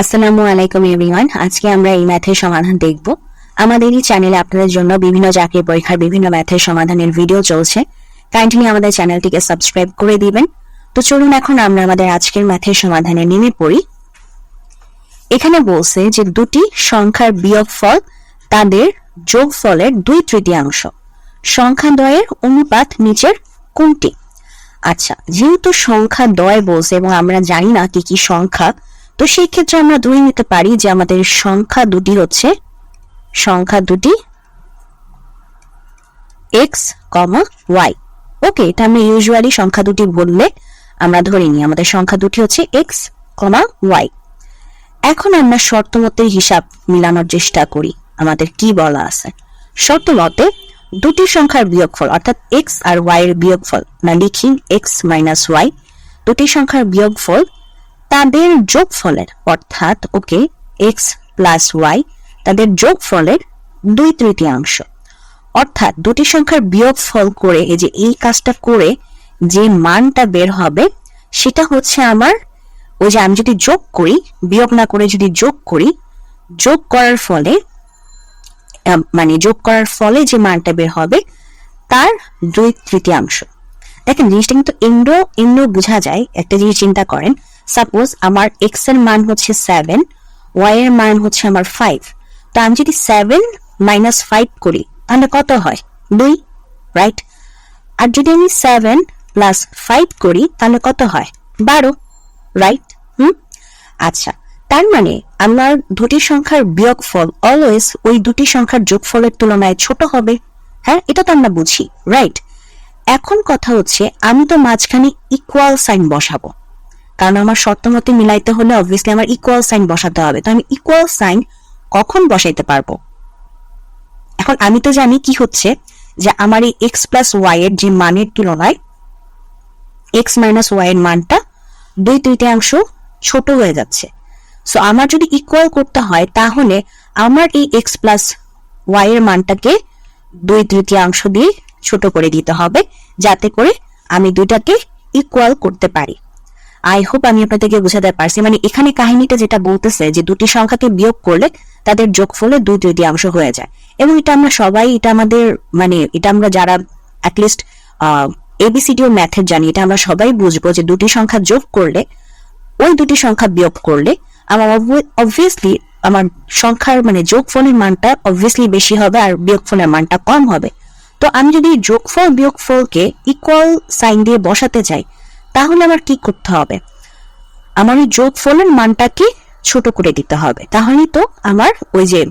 আসসালামু আলাইকুম এভরিওয়ান আজকে আমরা এই ম্যাথের সমাধান দেখব। আমাদের এই চ্যানেলে আপনাদের জন্য বিভিন্ন চাকরি পরীক্ষার বিভিন্ন ম্যাথের সমাধানের ভিডিও চলছে। কাইন্ডলি আমাদের চ্যানেলটিকে সাবস্ক্রাইব করে দিবেন। তো চলুন এখন আমরা আমাদের আজকের ম্যাথের সমাধানে নেমে পড়ি। এখানে বলছে যে দুটি সংখ্যার বিয়োগফল তাদের যোগফলের দুই তৃতীয়াংশ। সংখ্যা দ্বয়ের অনুপাত নিচের কোনটি? আচ্ছা যেহেতু সংখ্যা দয় বলছে এবং আমরা জানি না কি কি সংখ্যা তো সেই ক্ষেত্রে আমরা ধরে নিতে পারি যে আমাদের সংখ্যা দুটি হচ্ছে, সংখ্যা দুটি এক্স কমা ওয়াই ওকে এটা আমরা ইউজুয়ালি সংখ্যা দুটি বললে আমরা ধরে নিই আমাদের সংখ্যা দুটি হচ্ছে এক্স কমা ওয়াই এখন আমরা শর্ত মতের হিসাব মিলানোর চেষ্টা করি, আমাদের কি বলা আছে? শর্ত মতে দুটি সংখ্যার বিয়োগফল, অর্থাৎ এক্স আর ওয়াই এর বিয়োগফল না লিখি এক্স মাইনাস ওয়াই দুটি সংখ্যার বিয়োগফল তাদের যোগফলের, অর্থাৎ ওকে এক্স প্লাস ওয়াই তাদের যোগফলের দুই তৃতীয়াংশ। অর্থাৎ দুটি সংখ্যার বিয়োগ ফল করে এই যে এই কাজটা করে যে মানটা বের হবে, সেটা হচ্ছে আমার ওই যে আমি যদি যোগ করি, বিয়োগ না করে যদি যোগ করি, যোগ করার ফলে মানে যোগ করার ফলে যে মানটা বের হবে, তার দুই তৃতীয়াংশ। দেখেন জিনিসটা কিন্তু এমডো এমডো বোঝা যায়, একটা জিনিস চিন্তা করেন সাপোজ আমার এক্সের মান হচ্ছে সেভেন ওয়াই এর মান হচ্ছে আমার ফাইভ তো আমি যদি সেভেন মাইনাস ফাইভ করি, তাহলে কত হয়? দুই রাইট আর যদি আমি সেভেন প্লাস ফাইভ করি, তাহলে কত হয়? বারো রাইট হুম? আচ্ছা তার মানে আমার দুটি সংখ্যার বিয়োগফল অলওয়েজ ওই দুটি সংখ্যার যোগফলের তুলনায় ছোট হবে। হ্যাঁ এটা তো আমরা বুঝি রাইট এখন কথা হচ্ছে আমি তো মাঝখানে ইকুয়াল সাইন বসাবো। কারণ আমার শর্ত মতে মিলাইতে হলে অবভিয়াসলি আমার ইকুয়াল সাইন বসাতে হবে। তো আমি ইকুয়াল সাইন কখন বসাইতে পারব? এখন আমি তো জানি কি হচ্ছে যে আমার এই এক্স প্লাস ওয়াই এর যে মানের তুলনায় এক্স মাইনাস ওয়াই এর মানটা দুই তৃতীয়াংশ ছোট হয়ে যাচ্ছে। সো আমার যদি ইকুয়াল করতে হয়, তাহলে আমার এই এক্স প্লাস ওয়াই এর মানটাকে দুই তৃতীয়াংশ দিয়ে ছোট করে দিতে হবে, যাতে করে আমি দুইটাকে ইকুয়াল করতে পারি। আই হোপ আমি আপনাদেরকে বোঝাতে পারছি। মানে এখানে কাহিনীটা যেটা বলতেছে যে দুটি সংখ্যাকে বিয়োগ করলে তাদের যোগফলে দুই তৃতীয়াংশ হয়ে যায়। এবং এটা আমরা সবাই, এটা আমাদের মানে এটা আমরা যারা অ্যাটলিস্ট এবিসিডি ও ম্যাথের জানি, এটা আমরা সবাই বুঝব যে দুটি সংখ্যা যোগ করলে, ওই দুটি সংখ্যা বিয়োগ করলে আমার অবভিয়াসলি আমার সংখ্যার মানে যোগফলের মানটা অবভিয়াসলি বেশি হবে আর বিয়োগফলের মানটা কম হবে। তো আমি যদি যোগফল বিয়োগফলকে ইকুয়াল সাইন দিয়ে বসাতে চাই তাহলে আমার কি করতে হবে? আমার ওই যোগফলের মানটাকে ছোট করে দিতে হবে। তাহলেই তো আমার ওই যে,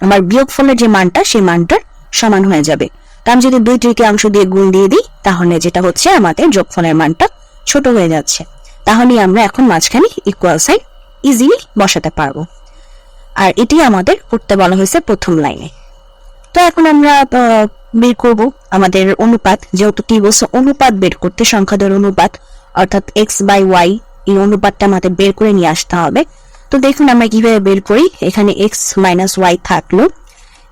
আমার বিয়োগফলের যে মানটা, সেই মানটার সমান হয়ে যাবে। তা আমি যদি দুই তৃতীয়াংশ দিয়ে গুণ দিয়ে দিই, তাহলে যেটা হচ্ছে আমাদের যোগফলের মানটা ছোট হয়ে যাচ্ছে। তাহলেই আমরা এখন মাঝখানে ইকুয়াল সাইন ইজিলি বসাতে পারব। আর এটি আমাদের করতে বলা হয়েছে প্রথম লাইনে তো এখন আমরা বের করব। আমাদের অনুপাত যেহেতু কি বলছে? অনুপাত বের করতে সংখ্যাদের অনুপাত, অর্থাৎ এক্স বাই ওয়াই এই অনুপাতটা আমাদের বের করে নিয়ে আসতে হবে। তো দেখুন আমরা কীভাবে বের করি। এখানে এক্স মাইনাস ওয়াই থাকল।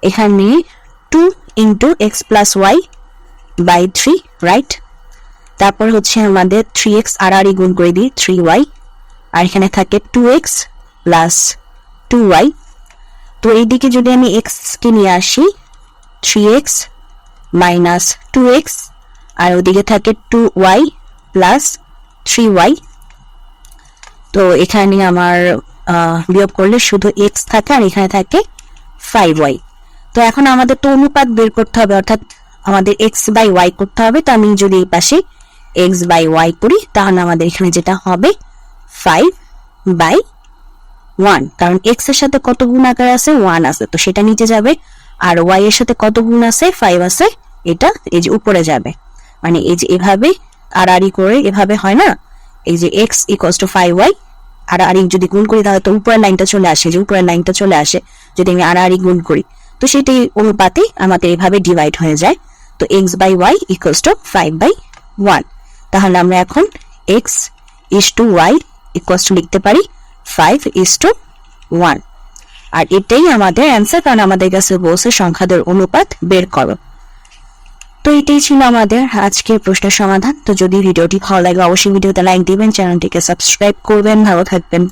এখানে two into X plus Y by three right তারপর হচ্ছে আমাদের থ্রি এক্স আর আর গুণ করে দিই থ্রি ওয়াই আর এখানে থাকে two X plus two Y তো এইদিকে যদি আমি এক্স কে নিয়ে আসি three X minus two X আর ওদিকে থাকে two Y plus three Y তো এখানে আমার বিয়োগ করলে শুধু এক্স থাকে আর এখানে থাকে ফাইভ ওয়াই তো এখন আমাদের তো অনুপাত বের করতে হবে, অর্থাৎ আমাদের এক্স বাই ওয়াই করতে হবে। তো আমি যদি এই পাশে এক্স বাই ওয়াই করি, তাহলে আমাদের এখানে যেটা হবে ফাইভ বাই ওয়ান কারণ এক্সের সাথে কত গুণ আকার আছে? ওয়ান আছে। তো সেটা নিচে যাবে আর ওয়াই এর সাথে কত গুণ আছে? ফাইভ আছে। এটা এই যে উপরে যাবে। মানে এই যে এভাবে আর আরি করে এভাবে হয় না? এই যে X equals to five Y আর আরি যদি গুণ করি তাহলে তো উপরের লাইনটা চলে আসে। যে উপরের লাইনটা চলে আসে, যদি আমি আর আরি গুণ করি। তো সেটি অনুপাতে আমাদের এভাবে ডিভাইড হয়ে যায়। তো X by Y equals to five by one তাহলে আমরা এখন X is to Y equals to লিখতে পারি ফাইভ ইস টু ওয়ান আর এটাই আমাদের অ্যান্সার কারণ আমাদের কাছে বলছে সংখ্যাদের অনুপাত বের করো। তো এটাই ছিল আমাদের আজকের প্রশ্নের সমাধান। তো যদি ভিডিওটি ভালো লাগে, অবশ্যই ভিডিওতে লাইক দিবেন চ্যানেলটিকে সাবস্ক্রাইব করবেন। ভালো থাকবেন।